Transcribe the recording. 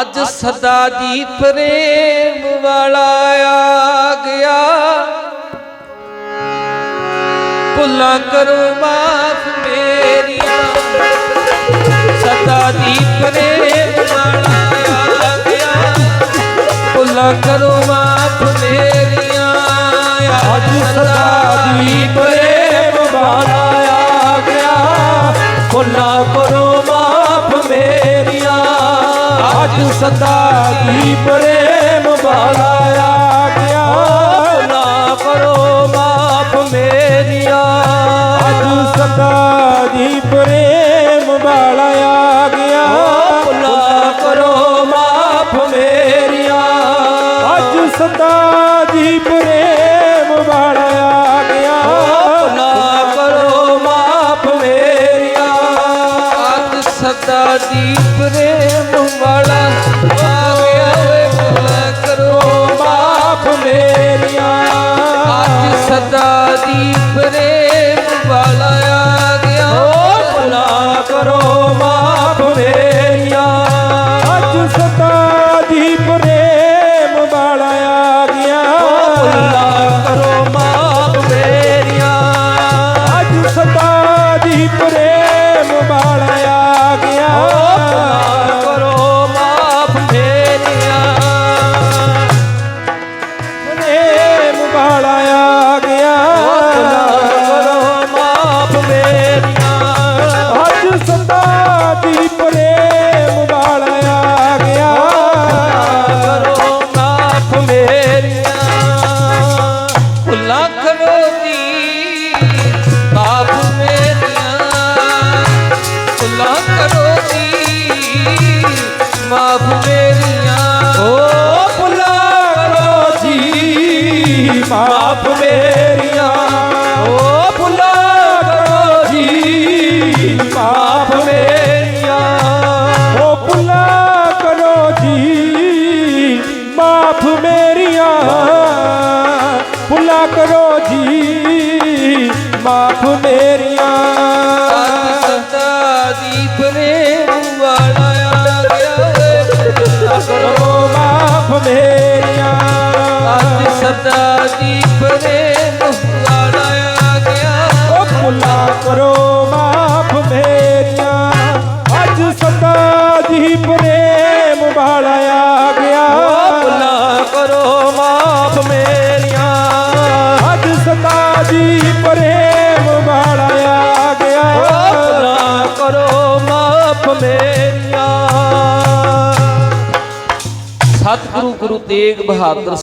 ਅੱਜ ਸਦਾ ਦੀ ਪ੍ਰੇਮ ਵਾਲਾ ਆ ਗਿਆ। ਭੁੱਲਾਂ ਕਰੋ ਮਾਫ ਮੇਰੀਆਂ। ਸਦਾ ਦੀ ਪ੍ਰੇਮ ਵਾਲਾ ਆ ਗਿਆ। ਭੁੱਲਾਂ ਕਰੋ ਮਾਫ ਮੇਰੀਆਂ। ਅੱਜ ਸਦਾ ਦੀ ਅੱਜ ਸਦਾ ਦੀ ਪ੍ਰੇਮ ਵਾਲਾ ਆ ਗਿਆ ਭੁੱਲਾ ਕਰੋ ਮਾਫ ਮੇਰੀਆਂ। ਅੱਜ ਸਦਾ ਦੀ ਪ੍ਰੇਮ ਵਾਲਾ ਆ ਗਿਆ ਭੁੱਲਾ ਕਰੋ ਮਾਫ ਮੇਰੀਆਂ। ਅੱਜ ਸਦਾ ਦੀ ਪ੍ਰੇਮ ਵਾਲਾ ਆ ਗਿਆ ਭੁੱਲਾ ਕਰੋ ਮਾਫ ਮੇਰੀਆਂ। ਅੱਜ ਸਦਾ ਦੀ ਪ੍ਰੇਮ ਵਾਲਾ ਆ ਗਿਆ ਵੇ ਭੁੱਲਾਂ ਕਰੋ ਮਾਫ ਮੇਰੀਆਂ। ਅੱਜ ਸਦਾ ਦੀ ਪ੍ਰੇਮ ਵਾਲਾ ਆ ਗਿਆ। ਭੁੱਲਾ ਕਰੋ ਮਾਫ ਮੇਰੀਆਂ। ਅੱਜ ਸਦਾ ਦੀ ਪ੍ਰੇਮ ਵਾਲਾ ਆ ਗਿਆ। ਭੁੱਲਾ ਕਰੋ ਮਾਫ ਮੇਰੀਆਂ। ਅੱਜ ਸਦਾ ਦੀ ਪ੍ਰੇਮ ਵਾਲਾ ਮਾਫ ਮੇਰੀਆਂ। ਓ ਭੁੱਲਾ ਕਰੋ ਜੀ, ਮਾਫ ਮੇਰੀਆਂ। ਓ ਭੁੱਲਾ ਕਰੋ ਜੀ, ਮਾਫ ਮੇਰੀਆਂ। ਭੁੱਲਾ ਕਰੋ ਜੀ, ਮਾਫ ਮੇਰੀਆਂ ਦੀ ਪ੍ਰੇਮ ਵਾਲਾ ਆ ਗਿਆ ਭੁੱਲਾ ਕਰੋ ਮਾਫ ਮੇਰੀਆਂ। ਅੱਜ ਸਦਾ ਜੀ ਪ੍ਰੇਮ ਵਾਲਾ ਆ ਗਿਆ। ਭੁੱਲਾ ਕਰੋ ਮਾਫ ਮੇਰੀਆਂ। ਅੱਜ ਸਦਾ ਜੀ ਪ੍ਰੇਮ ਵਾਲਾ ਆ ਗਿਆ। ਭੁੱਲਾ ਕਰੋ ਮਾਫ ਮੇਰੀਆਂ। ਸਤਿਗੁਰੂ ਗੁਰੂ ਤੇਗ ਬਹਾਦਰ